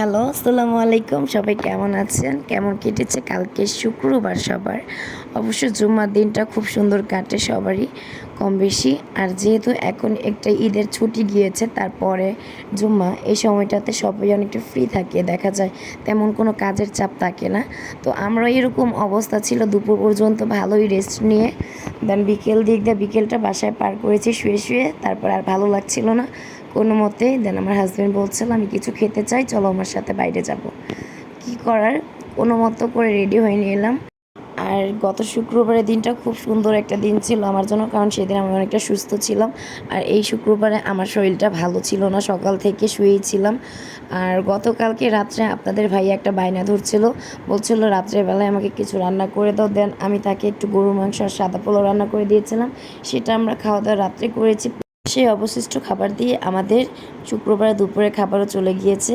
Hello, আসসালামু আলাইকুম। সবাই কেমন আছেন? কেমন কেটেছে কালকে শুক্রবার সবার? অবশ্য জুম্মার দিনটা খুব সুন্দর কাটে সবারই, কম বেশি। আর যেহেতু এখন একটা ঈদের ছুটি গিয়েছে, তারপরে জুম্মা, এই সময়টাতে সবাই অনেকটা ফ্রি থাকে, দেখা যায় তেমন কোনো কাজের চাপ থাকে না। তো আমরা এরকম অবস্থা ছিল, দুপুর পর্যন্ত ভালোই রেস্ট নিয়ে দেন বিকেল দিক দিয়ে বিকেলটা বাসায় পার করেছি, শুয়ে শুয়ে, তারপর আর ভালো লাগছিল না। কোনো মতে দেন আমার হাজব্যান্ড বলছিল আমি কিছু খেতে চাই, চলো আমার সাথে বাইরে যাব। কি করার? কোনো মতো করে রেডি হয়ে এলাম আর গত শুক্রবারের দিনটা খুব সুন্দর একটা দিন ছিল আমার জন্য, কারণ সেদিন আমি অনেকটা সুস্থ ছিলাম। আর এই শুক্রবারে আমার শরীরটা ভালো ছিল না, সকাল থেকে শুয়েই ছিলাম। আর গতকালকে রাত্রে আপনাদের ভাই একটা বায়না ধরছিল, বলছিল রাত্রেবেলায় আমাকে কিছু রান্না করে দাও। দেন আমি তাকে একটু গরু মাংস আর সাদা পোলাও রান্না করে দিয়েছিলাম। সেটা আমরা খাওয়া দাওয়া রাত্রে করেছি। সেই অবশিষ্ট খাবার দিয়ে আমাদের শুক্রবার দুপুরে খাবারও চলে গিয়েছে।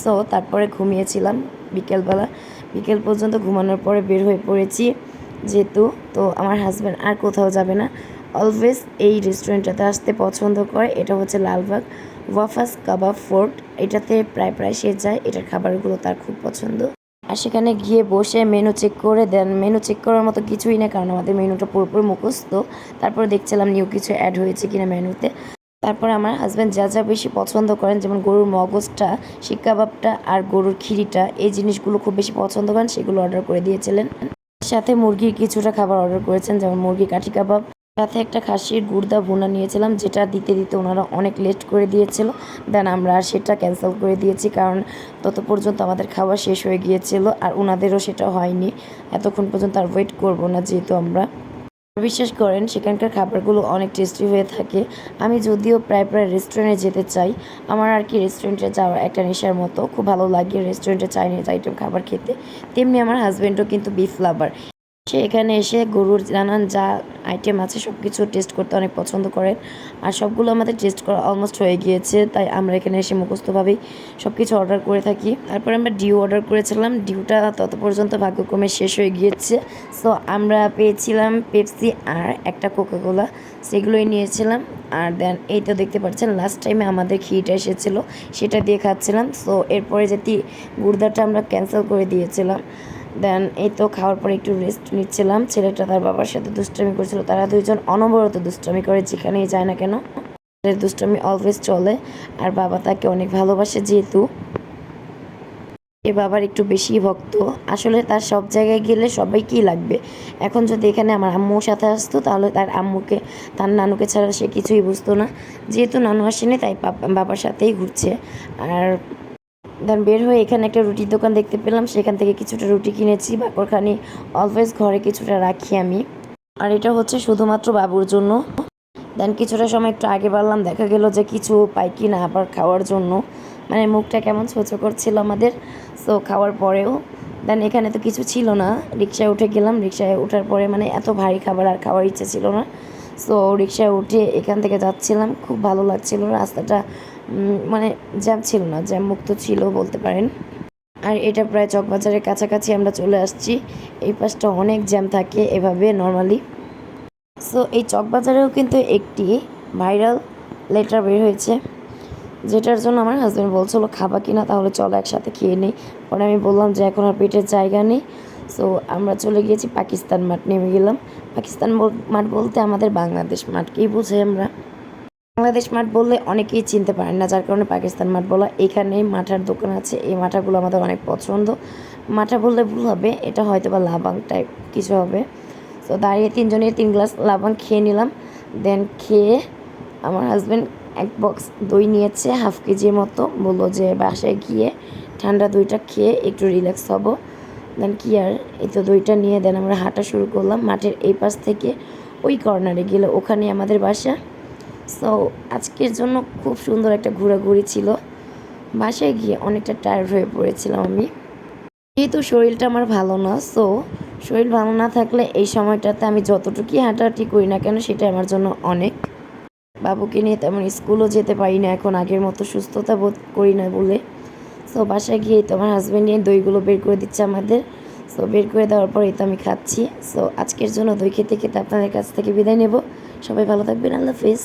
সো তারপরে ঘুমিয়েছিলাম বিকেলবেলা। বিকেল পর্যন্ত ঘুমানোর পরে বের হয়ে পড়েছি যেহেতু। তো আমার হাজব্যান্ড আর কোথাও যাবে না। অলওয়েজ এই রেস্টুরেন্টটাতে আসতে পছন্দ করে। এটা হচ্ছে লালবাগ ওয়াফাস কাবাব ফোর্ট এটাতে প্রায় প্রায় সে যায়। এটার খাবারগুলো তার খুব পছন্দ। আর সেখানে গিয়ে বসে মেনু চেক করে দেন। মেনু চেক করার মতো কিছুই না কারণ আমাদের মেনুটা পুরোপুরি মুখস্থ। তারপর দেখছিলাম নিউ কিছু অ্যাড হয়েছে কিনা মেনুতে তারপর আমার হাজব্যান্ড যা যা বেশি পছন্দ করেন, যেমন গরুর মগজটা শিক কাবাবটা আর গরুর খিরিটা, এই জিনিসগুলো খুব বেশি পছন্দ করেন, সেগুলো অর্ডার করে দিয়েছিলেন। সাথে মুরগির কিছুটা খাবার অর্ডার করেছেন, যেমন মুরগি কাঠি কাবাব সাথে একটা খাসির গুড়দা ভুনা নিয়েছিলাম, যেটা দিতে দিতে ওনারা অনেক লেট করে দিয়েছিল। দেন আমরা আর সেটা ক্যান্সেল করে দিয়েছি, কারণ তত পর্যন্ত আমাদের খাওয়া শেষ হয়ে গিয়েছিল আর ওনাদেরও সেটা হয়নি। এতক্ষণ পর্যন্ত আর ওয়েট করব না, যেহেতু আমরা। বিশ্বাস করেন, সেখানকার খাবারগুলো অনেক টেস্টি হয়ে থাকে। আমি যদিও প্রায় প্রায় রেস্টুরেন্টে যেতে চাই, আমার আর কি রেস্টুরেন্টে যাওয়ার একটা নেশার মতো। খুব ভালো লাগে রেস্টুরেন্টে চাইনিজ আইটেম খাবার খেতে। তেমনি আমার হাজব্যান্ডও কিন্তু বিফ লাভার সে এখানে এসে গরুর নানান যা আইটেম আছে সব কিছু টেস্ট করতে অনেক পছন্দ করেন আর সবগুলো আমাদের টেস্ট করা অলমোস্ট হয়ে গিয়েছে, তাই আমরা এখানে এসে মুখস্থভাবেই সব কিছু অর্ডার করে থাকি। তারপরে আমরা ডিউ অর্ডার করেছিলাম ডিউটা তত পর্যন্ত ভাগ্যক্রমে শেষ হয়ে গিয়েছে। সো আমরা পেয়েছিলাম পেপসি আর একটা কোকাকোলা সেগুলোই নিয়েছিলাম। আর দেন এই তো দেখতে পাচ্ছেন লাস্ট টাইমে আমাদের ক্ষীরটা এসেছিল, সেটা দিয়ে খাচ্ছিলাম। সো এরপরে যেটি গুর্দাটা আমরা ক্যান্সেল করে দিয়েছিলাম। দেন এই তো খাওয়ার পরে একটু রেস্ট নিচ্ছিলাম। ছেলেটা তার বাবার সাথে দুষ্টামি করছিল। তারা দুইজন অনবরত দুষ্টামি করে, যেখানেই যায় না কেন দুষ্টামি অলওয়েজ চলে। আর বাবা তাকে অনেক ভালোবাসে যেহেতু। এ বাবার একটু বেশি ভক্ত। আসলে তার সব জায়গায় গেলে সবাইকেই লাগবে। এখন যদি এখানে আমার আম্মুর সাথে আসতো, তাহলে তার আম্মুকে, তার নানুকে ছাড়া সে কিছুই বুঝতো না। যেহেতু নানু আসেনি, তাই বাবার সাথেই ঘুরছে। আর দেন বের হয়ে এখানে একটা রুটির দোকান দেখতে পেলাম। সেখান থেকে কিছুটা রুটি কিনেছি বাকরখানি অলওয়েজ ঘরে কিছুটা রাখি আমি। আর এটা হচ্ছে শুধুমাত্র বাবুর জন্য। দেন কিছুটা সময় একটু আগে বাড়লাম, দেখা গেল যে কিছু পাই কি না আবার খাওয়ার জন্য। মানে মুখটা কেমন ছোটো করছিল আমাদের সো খাওয়ার পরেও। দেন এখানে তো কিছু ছিল না, রিক্সায় উঠে গেলাম, রিক্সায় ওঠার পরে মানে এত ভারী খাবার আর খাওয়ার ইচ্ছে ছিল না। সো রিক্সায় উঠে এখান থেকে যাচ্ছিলাম, খুব ভালো লাগছিল, রাস্তাটা মানে জ্যাম ছিল না, জ্যাম মুক্ত ছিল বলতে পারেন। আর এটা প্রায় চকবাজারের কাছাকাছি আমরা চলে আসছি। এই পাশটা অনেক জ্যাম থাকে এভাবে নর্মালি সো এই চকবাজারেও কিন্তু একটি ভাইরাল লেটার বের হয়েছে, যেটার জন্য আমার হাজব্যান্ড বলছিল, খাবা কিনা তাহলে চলো একসাথে খেয়ে নিই। পরে আমি বললাম যে, এখন আর পেটের জায়গা নেই। সো আমরা চলে গিয়েছি পাকিস্তান মাঠ, নেমে গেলাম। পাকিস্তান মাঠ বলতে আমাদের বাংলাদেশ মাঠকেই বুঝে আমরা? বাংলাদেশ মাঠ বললে অনেকেই চিনতে পারেন না, যার কারণে পাকিস্তান মাঠ বলা এখানে মাঠার দোকান আছে। এই মাঠাগুলো আমাদের অনেক পছন্দ। মাঠা বললে ভুল হবে, এটা হয়তো বা লাবাং টাইপ কিছু হবে। তো দাঁড়িয়ে তিনজনের তিন গ্লাস লাবাং খেয়ে নিলাম। দেন খেয়ে আমার হাজব্যান্ড এক বক্স দই নিয়েছে হাফ কেজির মতো। বলল যে বাসায় গিয়ে ঠান্ডা দইটা খেয়ে একটু রিল্যাক্স হব। দেন কি আর, এই তো দইটা নিয়ে দেন আমরা হাঁটা শুরু করলাম। মাঠের এই পাশ থেকে ওই কর্নারে গেলে ওখানে আমাদের বাসা। সো আজকের জন্য খুব সুন্দর একটা ঘোরাঘুরি ছিল। বাসায় গিয়ে অনেকটা টায়ার্ড হয়ে পড়েছিলাম আমি। যেহেতু শরীরটা আমার ভালো না সো শরীর ভালো না থাকলে এই সময়টাতে আমি যতটুকুই হাঁটাহাঁটি করি না কেন সেটা আমার জন্য অনেক। বাবুকে নিয়ে তেমন স্কুলও যেতে পারি না, এখন আগের মতো সুস্থতা বোধ করি না বলে। সো বাসায় গিয়ে তো আমার হাজব্যান্ড নিয়ে দইগুলো বের করে দিচ্ছে আমাদের। সো বের করে দেওয়ার পরেই তো আমি খাচ্ছি। সো আজকের জন্য দই খেতে খেতে আপনাদের কাছ থেকে বিদায় নেব। সবাই ভালো থাকবেন, আল্লাহ হাফিজ।